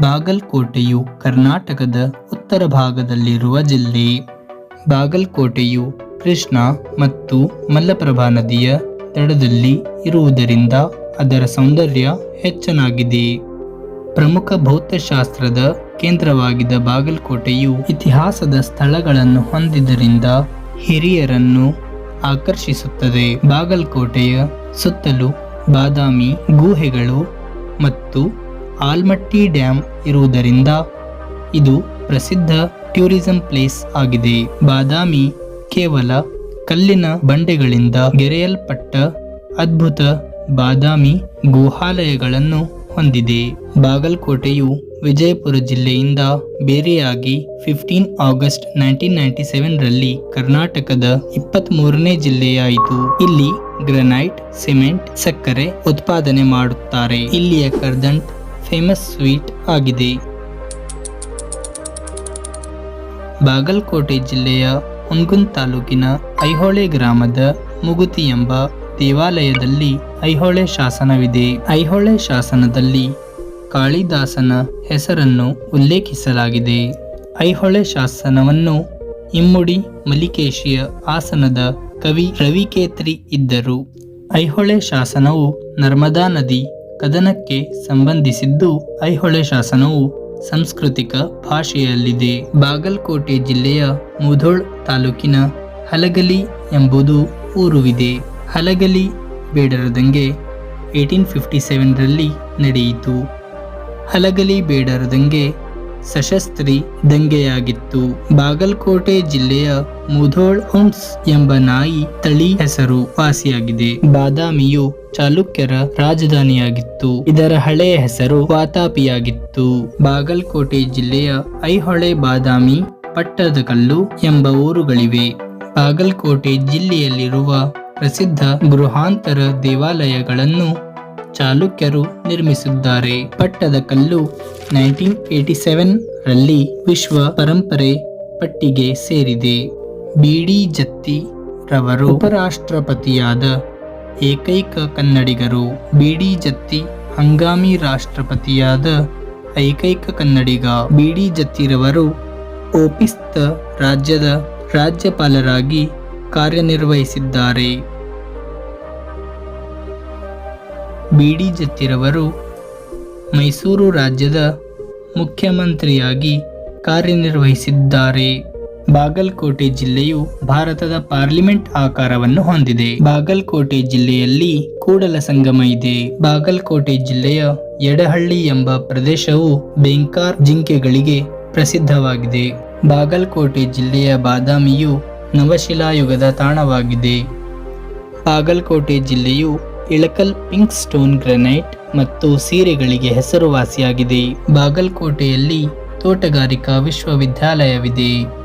ಬಾಗಲಕೋಟೆಯು ಕರ್ನಾಟಕದ ಉತ್ತರ ಭಾಗದಲ್ಲಿರುವ ಜಿಲ್ಲೆ. ಬಾಗಲಕೋಟೆಯು ಕೃಷ್ಣ ಮತ್ತು ಮಲ್ಲಪ್ರಭಾ ನದಿಯ ದಡದಲ್ಲಿ ಇರುವುದರಿಂದ ಅದರ ಸೌಂದರ್ಯ ಹೆಚ್ಚನಾಗಿದೆ. ಪ್ರಮುಖ ಭೌತಶಾಸ್ತ್ರದ ಕೇಂದ್ರವಾಗಿದ್ದ ಬಾಗಲಕೋಟೆಯು ಇತಿಹಾಸದ ಸ್ಥಳಗಳನ್ನು ಹೊಂದಿದ್ದರಿಂದ ಹಿರಿಯರನ್ನು ಆಕರ್ಷಿಸುತ್ತದೆ. ಬಾಗಲಕೋಟೆಯ ಸುತ್ತಲೂ ಬಾದಾಮಿ ಗುಹೆಗಳು ಮತ್ತು ಆಲ್ಮಟ್ಟಿ ಡ್ಯಾಮ್ ಇರುವುದರಿಂದ ಇದು ಪ್ರಸಿದ್ಧ ಟೂರಿಸಂ ಪ್ಲೇಸ್ ಆಗಿದೆ. ಬಾದಾಮಿ ಕೇವಲ ಕಲ್ಲಿನ ಬಂಡೆಗಳಿಂದ ಗೆರೆಯಲ್ಪಟ್ಟ ಅದ್ಭುತ ಬಾದಾಮಿ ಗುಹಾಲಯಗಳನ್ನು ಹೊಂದಿದೆ. ಬಾಗಲಕೋಟೆಯು ವಿಜಯಪುರ ಜಿಲ್ಲೆಯಿಂದ ಬೇರೆಯಾಗಿ ಫಿಫ್ಟೀನ್ ಆಗಸ್ಟ್ ನೈನ್ಟೀನ್ ನೈಂಟಿ ಸೆವೆನ್ರಲ್ಲಿ ಕರ್ನಾಟಕದ ಇಪ್ಪತ್ತ್ ಮೂರನೇ ಜಿಲ್ಲೆಯಾಯಿತು. ಇಲ್ಲಿ ಗ್ರನೈಟ್, ಸಿಮೆಂಟ್, ಸಕ್ಕರೆ ಉತ್ಪಾದನೆ ಮಾಡುತ್ತಾರೆ. ಇಲ್ಲಿಯ ಕರ್ದಂಟ್ ಫೇಮಸ್ ಸ್ವೀಟ್ ಆಗಿದೆ. ಬಾಗಲಕೋಟೆ ಜಿಲ್ಲೆಯ ಹುನ್ಗುನ್ ತಾಲೂಕಿನ ಐಹೊಳೆ ಗ್ರಾಮದ ಮುಗುತಿ ಎಂಬ ದೇವಾಲಯದಲ್ಲಿ ಐಹೊಳೆ ಶಾಸನವಿದೆ. ಐಹೊಳೆ ಶಾಸನದಲ್ಲಿ ಕಾಳಿದಾಸನ ಹೆಸರನ್ನು ಉಲ್ಲೇಖಿಸಲಾಗಿದೆ. ಐಹೊಳೆ ಶಾಸನವನ್ನು ಇಮ್ಮುಡಿ ಮಲಿಕೇಶಿಯ ಆಸನದ ಕವಿ ರವಿಕೇತ್ರಿ ಇದ್ದರು. ಐಹೊಳೆ ಶಾಸನವು ನರ್ಮದಾ ನದಿ ಕದನಕ್ಕೆ ಸಂಬಂಧಿಸಿದ್ದು ಐಹೊಳೆ ಶಾಸನವು ಸಾಂಸ್ಕೃತಿಕ ಭಾಷೆಯಲ್ಲಿದೆ. ಬಾಗಲಕೋಟೆ ಜಿಲ್ಲೆಯ ಮುಧೋಳ್ ತಾಲೂಕಿನ ಹಲಗಲಿ ಎಂಬುದು ಊರುವಿದೆ. ಹಲಗಲಿ ಬೇಡರದಂಗೆ ಏಯ್ಟೀನ್ ಫಿಫ್ಟಿ ಸೆವೆನ್ರಲ್ಲಿ ನಡೆಯಿತು. ಹಲಗಲಿ ಬೇಡರದಂಗೆ ಸಶಸ್ತ್ರಿ ದಂಗೆಯಾಗಿತ್ತು. ಬಾಗಲಕೋಟೆ ಜಿಲ್ಲೆಯ ಮುಧೋಳ್ ಹುಂಡ್ಸ್ ಎಂಬ ನಾಯಿ ತಳಿ ಹೆಸರು ವಾಸಿಯಾಗಿದೆ. ಬಾದಾಮಿಯು ಚಾಲುಕ್ಯರ ರಾಜಧಾನಿಯಾಗಿತ್ತು. ಇದರ ಹಳೆಯ ಹೆಸರು ವಾತಾಪಿಯಾಗಿತ್ತು. ಬಾಗಲಕೋಟೆ ಜಿಲ್ಲೆಯ ಐಹೊಳೆ ಬಾದಾಮಿ ಪಟ್ಟದಕಲ್ಲು ಎಂಬ ಊರುಗಳಿವೆ. ಬಾಗಲಕೋಟೆ ಜಿಲ್ಲೆಯಲ್ಲಿರುವ ಪ್ರಸಿದ್ಧ ಗೃಹಾಂತರ ದೇವಾಲಯಗಳನ್ನು ಚಾಲುಕ್ಯರು ನಿರ್ಮಿಸಿದ್ದಾರೆ. ಪಟ್ಟದ ಕಲ್ಲು ನೈನ್ಟೀನ್ ಏಟಿ ಸೆವೆನ್ ರಲ್ಲಿ ವಿಶ್ವ ಪರಂಪರೆ ಪಟ್ಟಿಗೆ ಸೇರಿದೆ. ಬಿಡಿ ಜತ್ತಿ ರವರು ಉಪರಾಷ್ಟ್ರಪತಿಯಾದ ಏಕೈಕ ಕನ್ನಡಿಗರು. ಬಿಡಿ ಜತ್ತಿ ಹಂಗಾಮಿ ರಾಷ್ಟ್ರಪತಿಯಾದ ಏಕೈಕ ಕನ್ನಡಿಗ. ಬಿಡಿ ಜತ್ತಿರವರು ಓಪಿಸ್ತ ರಾಜ್ಯದ ರಾಜ್ಯಪಾಲರಾಗಿ ಕಾರ್ಯನಿರ್ವಹಿಸಿದ್ದಾರೆ. ಬಿಡಿ ಜತ್ತಿರವರು ಮೈಸೂರು ರಾಜ್ಯದ ಮುಖ್ಯಮಂತ್ರಿಯಾಗಿ ಕಾರ್ಯನಿರ್ವಹಿಸಿದ್ದಾರೆ. ಬಾಗಲಕೋಟೆ ಜಿಲ್ಲೆಯು ಭಾರತದ ಪಾರ್ಲಿಮೆಂಟ್ ಆಕಾರವನ್ನು ಹೊಂದಿದೆ. ಬಾಗಲಕೋಟೆ ಜಿಲ್ಲೆಯಲ್ಲಿ ಕೂಡಲ ಸಂಗಮ ಇದೆ. ಬಾಗಲಕೋಟೆ ಜಿಲ್ಲೆಯ ಎಡಹಳ್ಳಿ ಎಂಬ ಪ್ರದೇಶವು ಬೆಂಕಾರ್ ಜಿಂಕೆಗಳಿಗೆ ಪ್ರಸಿದ್ಧವಾಗಿದೆ. ಬಾಗಲಕೋಟೆ ಜಿಲ್ಲೆಯ ಬಾದಾಮಿಯು ನವಶಿಲಾಯುಗದ ತಾಣವಾಗಿದೆ. ಬಾಗಲಕೋಟೆ ಜಿಲ್ಲೆಯು ಇಳಕಲ್ ಪಿಂಕ್ ಸ್ಟೋನ್ ಗ್ರನೈಟ್ ಮತ್ತು ಸೀರೆಗಳಿಗೆ ಹೆಸರುವಾಸಿಯಾಗಿದೆ. ಬಾಗಲಕೋಟೆಯಲ್ಲಿ ತೋಟಗಾರಿಕಾ ವಿಶ್ವವಿದ್ಯಾಲಯವಿದೆ.